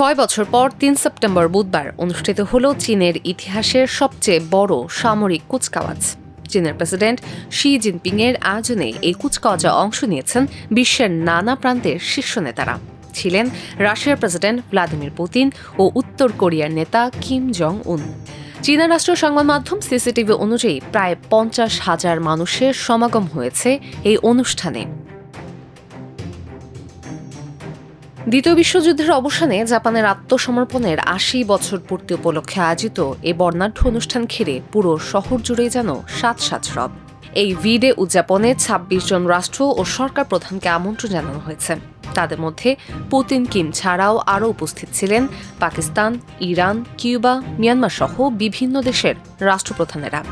ছয় বছর পর তিন সেপ্টেম্বর বুধবার অনুষ্ঠিত হল চীনের ইতিহাসের সবচেয়ে বড় সামরিক কুচকাওয়াজ। চীনের প্রেসিডেন্ট শি জিনপিং এর আয়োজনে এই কুচকাওয়াজে অংশ নিয়েছেন বিশ্বের নানা প্রান্তের শীর্ষ নেতারা। ছিলেন রাশিয়ার প্রেসিডেন্ট ভ্লাদিমির পুতিন ও উত্তর কোরিয়ার নেতা কিম জং উন চীনা রাষ্ট্রীয় সংবাদ মাধ্যম সিসিটিভি অনুযায়ী প্রায় পঞ্চাশ হাজার মানুষের সমাগম হয়েছে এই অনুষ্ঠানে। দ্বিতীয় বিশ্বযুদ্ধের অবসানে জাপানের আত্মসমর্পণের আশি বছর পূর্তি উপলক্ষে আয়োজিত এ বর্ণাঢ্য অনুষ্ঠান ঘিরে পুরো শহর জুড়েই যেন সাত সাত রব এই ভিডে উদযাপনে ২৬ জন রাষ্ট্র ও সরকার প্রধানকে আমন্ত্রণ জানানো হয়েছে। তাদের মধ্যে পুতিন, কিম ছাড়াও আরও উপস্থিত ছিলেন পাকিস্তান, ইরান, কিউবা, মিয়ানমার সহ বিভিন্ন দেশের রাষ্ট্রপ্রধানেরা।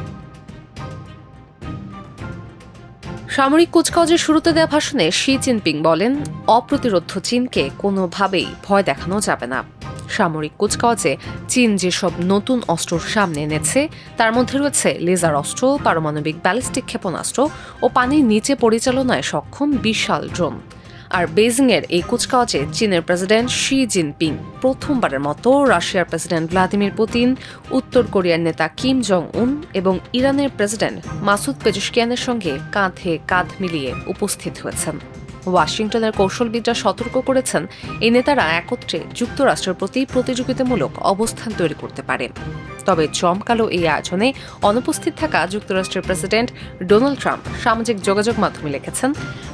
সামরিক কুচকাওয়াজের শুরুতে দেওয়া ভাষণে শি জিনপিং বলেন, অপ্রতিরোধ চীনকে কোনোভাবেই ভয় দেখানো যাবে না। সামরিক কুচকাওয়াজে চীন যেসব নতুন অস্ত্র সামনে এনেছে, তার মধ্যে রয়েছে লেজার অস্ত্র, পারমাণবিক ব্যালিস্টিক ক্ষেপণাস্ত্র ও পানির নিচে পরিচালনায় সক্ষম বিশাল ড্রোন। আর বেজিংয়ের এই কুচকাওয়াজে চীনের প্রেসিডেন্ট শি জিনপিং প্রথমবারের মতো রাশিয়ার প্রেসিডেন্ট ভ্লাদিমির পুতিন, উত্তর কোরিয়ার নেতা কিম জং উন এবং ইরানের প্রেসিডেন্ট মাসুদ পেজুশকিয়ানের সঙ্গে কাঁধে কাঁধ মিলিয়ে উপস্থিত হয়েছেন। ওয়াশিংটনের কৌশলবিদরা সতর্ক করেছেন, এই নেতারা একত্রে যুক্তরাষ্ট্রের প্রতি প্রতিযোগিতামূলক অবস্থান তৈরি করতে পারে তবে চমকালো এই আয়োজনে অনুপস্থিত থাকা যুক্তরাষ্ট্রের প্রেসিডেন্ট ডোনাল্ড ট্রাম্প সামাজিক যোগাযোগ মাধ্যমে লিখেছেন,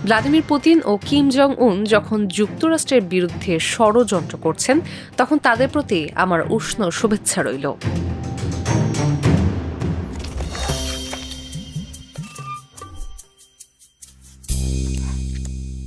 ভ্লাদিমির পুতিন ও কিম জং উন যখন যুক্তরাষ্ট্রের বিরুদ্ধে ষড়যন্ত্র করছেন, তখন তাদের প্রতি আমার উষ্ণ শুভেচ্ছা রইল।